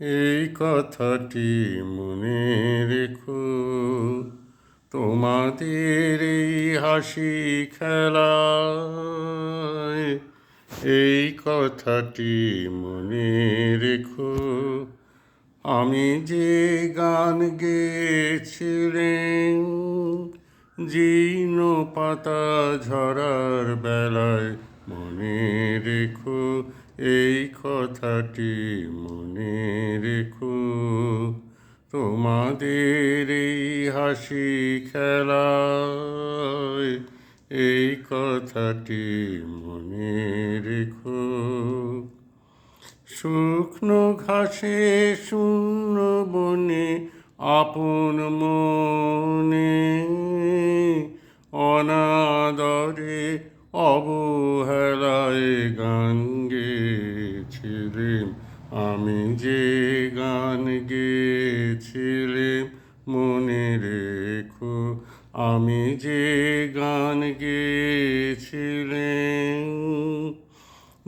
এই কথাটি মনে রেখো। তোমাদের এই হাসি খেলা এই কথাটি মনে রেখো। আমি যে গান গেয়েছিলেন জীর্ণ পাতা ঝরার বেলায় মনে রেখো এই কথাটি, মনে রেখো। তোমাদের এই হাসি খেলা এই কথাটি মনে রেখো। শুকনো ঘাসে শূন্য বনে, আপন মনে অনাদরে অবহেলায় গান গেয়েছিলাম। আমি যে গান গেয়েছিলাম, মনে রেখো, আমি যে গান গেয়েছিলাম।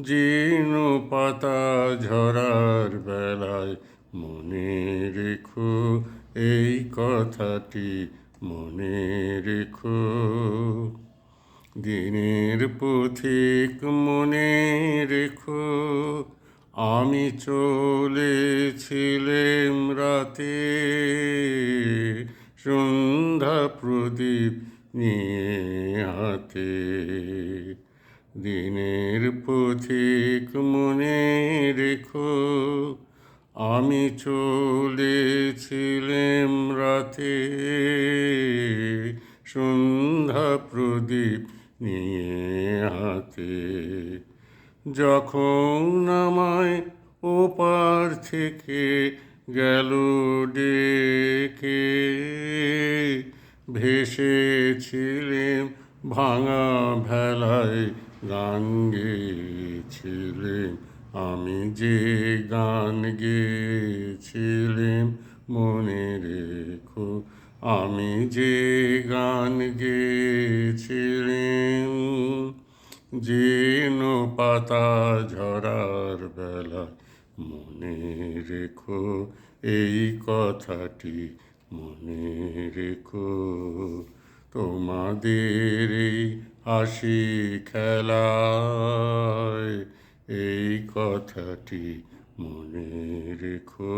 জীর্ণ পাতা ঝরার বেলায় মনে রেখো, এই কথাটি মনে রেখো। দিনের পথিক মনে রেখো, আমি চলেছিলাম রাতে। সন্ধ্যা প্রদীপ নিয়ে হাতে দিনের পথিক মনে রেখো, আমি চলেছিলাম রাতে। সন্ধ্যা প্রদীপ নিয়ে হাতে যখন আমায় ওপার থেকে গেল ডেকে, ভেসেছিলেম ভাঙা ভেলায় গান গেয়েছিলেম আমি যে গান গেয়েছিলেম, মনে রেখো আমি যে গান গেয়েছিলেম যেন পাতা ঝরার বেলা মনে রেখো এই কথাটি, মনে রেখো। তোমাদের এই হাসি খেলায় এই কথাটি মনে রেখো।